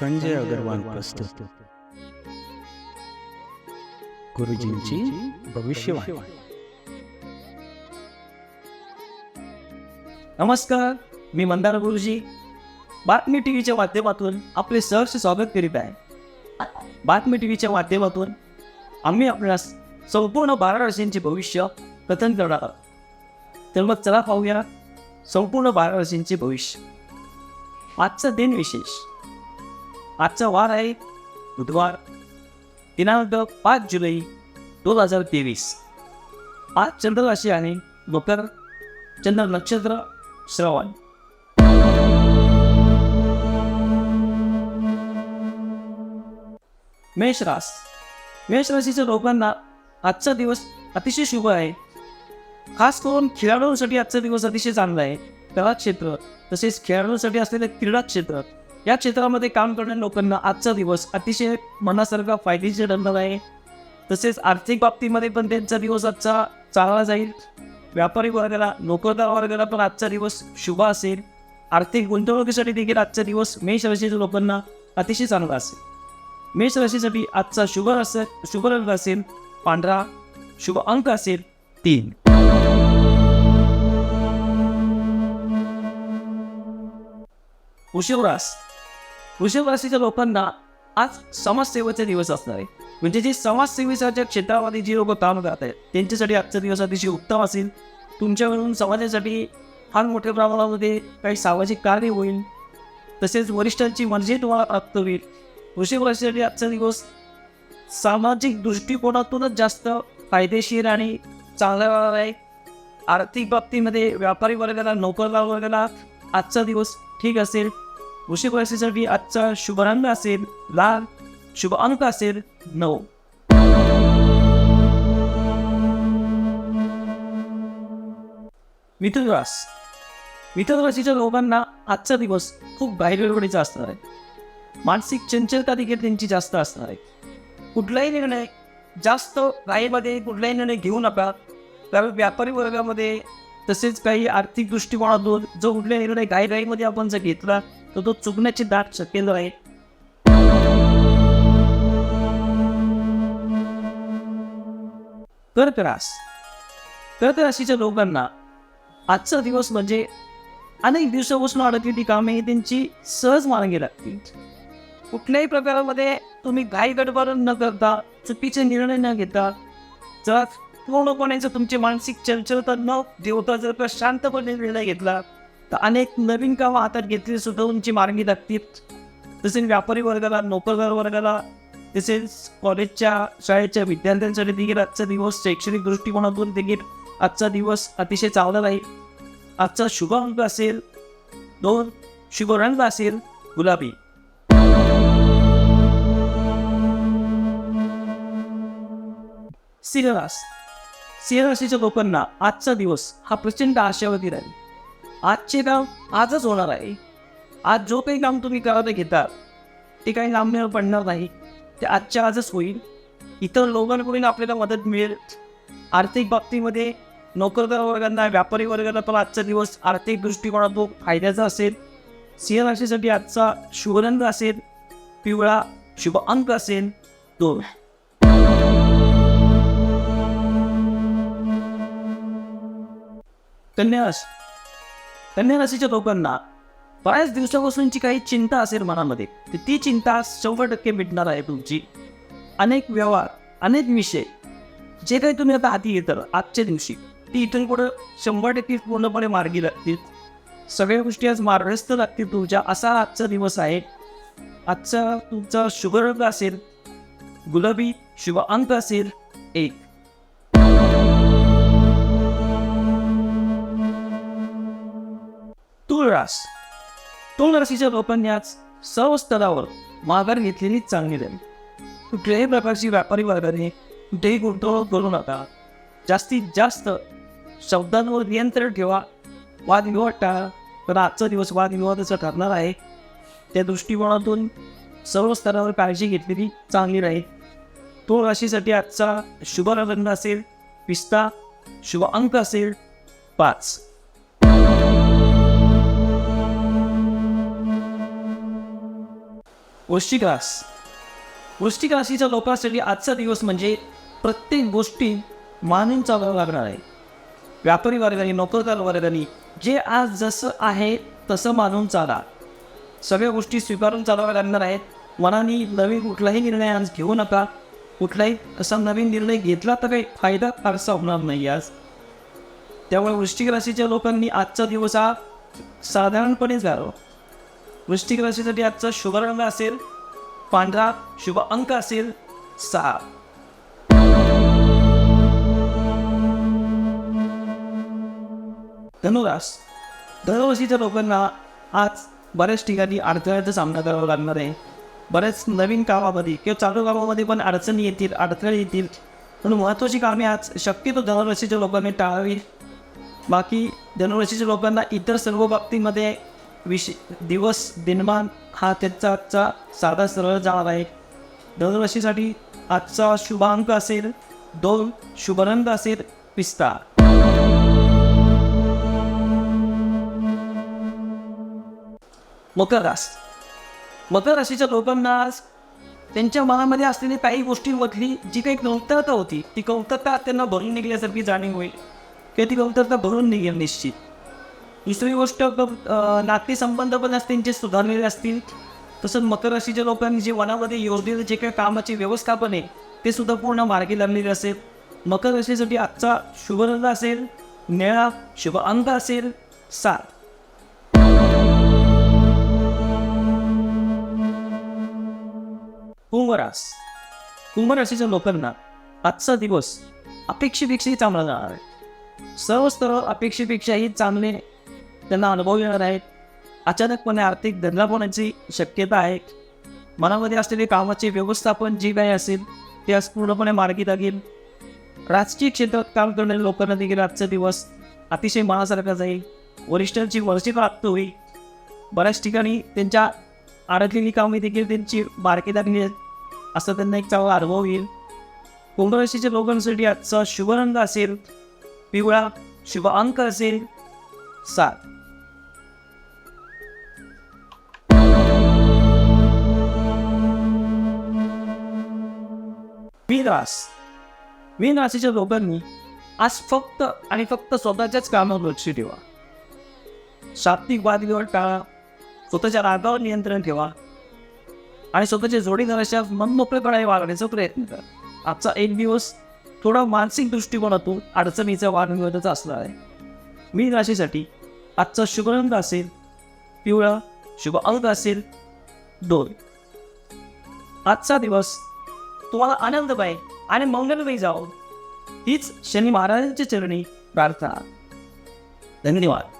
संजय अगरवाल प्रस्तुत. गुरुजींची भविष्यवाणी. नमस्कार मी मंदार गुरुजी. बातमी टी व्हीच्या माध्यमातून आपले सहर्ष स्वागत करीत आहे. बातमी टी व्हीच्या माध्यमातून आम्ही आपणास संपूर्ण बारा राशींचे भविष्य कथन करणार आहोत. तर मग चला पाहूया संपूर्ण बारा राशींचे भविष्य. आजचा दिन विशेष. आजचा वार आहे बुधवार दिनांक पाच जुलै दोन हजार तेवीस. आज चंद्र राशी आहे मकर चंद्र नक्षत्र श्रवण. मेष रास मेष राशीच्या लोकांना आजचा दिवस अतिशय शुभ आहे. खास करून खेळाडूंसाठी आजचा दिवस अतिशय चांगला आहे. कला क्षेत्र तसेच खेळाडूंसाठी असलेले क्रीडा क्षेत्र या क्षेत्रामध्ये काम करणाऱ्या लोकांना आजचा दिवस अतिशय मनासारखा फायदेशीर ठरणार आहे. तसेच आर्थिक बाबतीमध्ये पण त्यांचा दिवस आजचा चांगला जाईल. व्यापारी वर्गाला नोकरदार वर्गाला पण आजचा दिवस शुभ असेल. आर्थिक गुंतवणुकीसाठी देखील आजचा दिवस मेष राशीच्या लोकांना अतिशय चांगला असेल. मेष राशीसाठी आजचा शुभ असेल शुभ रंग असेल. पांढरा शुभ अंक असेल. तीन. उशिवरास वृषभ राशीच्या लोकांना आज समाजसेवेचे दिवस असणार आहे. म्हणजे जे समाजसेवेच्या क्षेत्रामध्ये जी लोक काम करत आहेत त्यांच्यासाठी आजचा दिवस अतिशय उत्तम असेल. तुमच्याकडून समाजासाठी फार मोठ्या प्रमाणामध्ये काही सामाजिक कार्य होईल. तसेच वरिष्ठांची मर्जी तुम्हाला प्राप्त होईल. वृषभ राशीसाठी आजचा दिवस सामाजिक दृष्टिकोनातूनच जास्त फायदेशीर आणि चांगला राहणार आहे. आर्थिक बाबतीमध्ये व्यापारी वर्गाला नोकरदार वर्गाला आजचा दिवस ठीक असेल. वृषभ राशीसाठी आजचा शुभ रंग असेल लाल शुभ अंक असेल नऊ. मिथुन रास मिथुन राशीच्या लोकांना आजचा दिवस खूप बाहेरवेळीचा असणार आहे. मानसिक चंचलता देखील त्यांची जास्त असणार आहे. कुठलाही निर्णय जास्त राईमध्ये कुठलाही निर्णय घेऊ नका. कारण व्यापारी वर्गामध्ये तसेच काही आर्थिक दृष्टिकोनातून जो कुठलाही निर्णय घाईघाईमध्ये आपण जर घेतला तर तो चुकण्याची दाट शक्यता आहे कर्क रास कर्क राशीच्या लोकांना आजचा दिवस म्हणजे अनेक दिवसापासून अडकलेली कामे ही त्यांची सहज मार्गी लागतील. कुठल्याही प्रकारामध्ये तुम्ही घाई गडबड न करता चुकीचे निर्णय न घेता जर पूर्णपणे जर तुमची मानसिक चंचलता न देवता जर का शांतपणे निर्णय घेतला तर अनेक नवीन कामं हातात घेतली सुद्धा तुमची मार्गी लागतील. तसेच व्यापारी वर्गाला नोकरदार वर्गाला तसेच कॉलेजच्या शाळेच्या विद्यार्थ्यांसाठी देखील आजचा दिवस शैक्षणिक दृष्टिकोनातून देखील आजचा दिवस अतिशय चांगला राहील. आजचा शुभ अंक असेल दोन शुभ रंग असेल गुलाबी. सिंहरास. सिंहराशीच्या लोकांना आजचा दिवस हा प्रचंड आशावादी राहील. आजचे काम आजच होणार आहे. आज जो काही काम तुम्ही करायला घेता ते काही लांबण्यावर पडणार नाही. ते आजच्या आजच होईल. इतर लोकांकडून आपल्याला मदत मिळेल. आर्थिक बाबतीमध्ये नोकरदार वर्गांना व्यापारी वर्गांना पण आजचा दिवस आर्थिक दृष्टिकोनातून फायद्याचा असेल. सिंह राशीसाठी आजचा शुभरंग असेल. पिवळा शुभ अंक असेल. दोन. कन्या कन्या राशीच्या लोकांना बऱ्याच दिवसापासूनची काही चिंता असेल मनामध्ये. तर ती चिंता शंभर टक्के मिटणार आहे तुमची. अनेक व्यवहार अनेक विषय जे काही तुम्ही आता हाती येतं आजच्या दिवशी ती इथून पुढं शंभर टक्के पूर्णपणे मार्गी लागतील. सगळ्या गोष्टी आज मार्गस्थ लागतील तुमच्या. असा आजचा दिवस आहे. आजचा तुमचा शुभ रंग असेल. गुलाबी शुभ अंक असेल. एक. तुळरास तुळराशीच्या लोकांनी सर्व स्तरावर माघार घेतलेली चांगली राहील कुठल्याही प्रकारची व्यापारी वर्गाने कुठेही गुंतवणूक करू नका. जास्तीत जास्त शब्दांवर नियंत्रण ठेवा. वादविवाद टाळा. पण आजचा दिवस वादविवादाचा ठरणार आहे. त्या दृष्टिकोनातून सर्व स्तरावर काळजी घेतलेली चांगली राहील. तो राशीसाठी आजचा शुभ रंग असेल पिस्ता शुभ अंक असेल पाच. वृश्चिक रास वृश्चिक राशीच्या लोकांसाठी आजचा दिवस म्हणजे प्रत्येक गोष्टी मानून चालावं लागणार आहे. व्यापारी वर्गाने नोकरदार वर्गाने जे आज जसं आहे तसं मानून चाला. सगळ्या गोष्टी स्वीकारून चालाव्या लागणार आहेत. मनाने नवीन कुठलाही निर्णय आज घेऊ नका. कुठलाही असा नवीन निर्णय घेतला तर काही फायदा फारसा होणार नाही आज. त्यामुळे वृश्चिक राशीच्या लोकांनी आजचा दिवस हा साधारणपणेच जावं वृश्चिक राशीसाठी आजचा शुभ रंग असेल. पांढरा शुभ अंक असेल. सहा. धनुरास दरवर्षीच्या लोकांना आज बऱ्याच ठिकाणी अडथळ्याचा सामना करावा लागणार आहे. बऱ्याच नवीन कामामध्ये किंवा चालू कामामध्ये पण अडचणी येतील अडथळे येतील. म्हणून महत्त्वाची कामे आज शक्यतो धनुराशीच्या लोकांनी टाळावी बाकी धनुराशीच्या लोकांना इतर सर्व बाबतीमध्ये विश दिवस दिनमान हा त्यांचा आजचा साधा सरळ जाणार आहे. दरवर्षीसाठी आजचा शुभांक असेल दोन शुभरंग असेल पिस्ता. मकर रास मकर राशीच्या लोकांना आज त्यांच्या मनामध्ये असलेली काही गोष्टींमधली जी काही कमतरता होती ती कमतरता त्यांना भरून निघल्यासारखी जाणीव होईल. किंवा ती कमतरता भरून निघेल निश्चित. दुसरी गोष्ट नातेसंबंध पण असतील जे सुधारलेले असतील. तसंच मकर राशीच्या लोकांनी जे वनामध्ये योजलेलं जे काही कामाचे व्यवस्थापन आहे ते सुद्धा पूर्ण मार्गी लागलेले असेल. मकर राशीसाठी आजचा शुभ रंग असेल निळा शुभ अंक असेल सात कुंभरास. कुंभराशीच्या लोकांना आजचा दिवस अपेक्षेपेक्षाही चांगला जाणार आहे. सर्व स्तर अपेक्षेपेक्षाही चांगले त्यांना अनुभव येणार आहेत. अचानकपणे आर्थिक धंदापणाची शक्यता आहे. मनामध्ये असलेले कामाचे व्यवस्थापन जे काही असेल ते आज पूर्णपणे मार्गी लागेल. राजकीय क्षेत्रात काम करणाऱ्या लोकांना देखील आजचा दिवस अतिशय मनासारखा जाईल. वरिष्ठांची वर्षी प्राप्त होईल. बऱ्याच ठिकाणी त्यांच्या अडकलेली कामे देखील त्यांची बारकी लागली आहेत असं त्यांना एक चांगला अनुभव येईल. कुंभराशीच्या लोकांसाठी आजचा शुभ रंग असेल. पिवळा शुभ अंक असेल. सात. मीन रास मीन राशीच्या लोकांनी आज फक्त आणि फक्त स्वतःच्याच कामावर लक्ष ठेवा. शाब्दिक वादविवाद टाळा. स्वतःच्या रागावर नियंत्रण ठेवा. आणि स्वतःच्या जोडीदाराच्या मनमोकळेपणाने वागण्याचा प्रयत्न करा. आजचा एक दिवस थोडा मानसिक दृष्टिकोनातून अडचणीचा वादविवादाचा असणार आहे. मीन राशीसाठी आजचा शुभ रंग असेल पिवळा शुभ अंग असेल दोन. आजचा दिवस तुम्हाला आनंदमय आणि मंगलमय जावो हीच शनी महाराजांच्या चरणी प्रार्थना. धन्यवाद.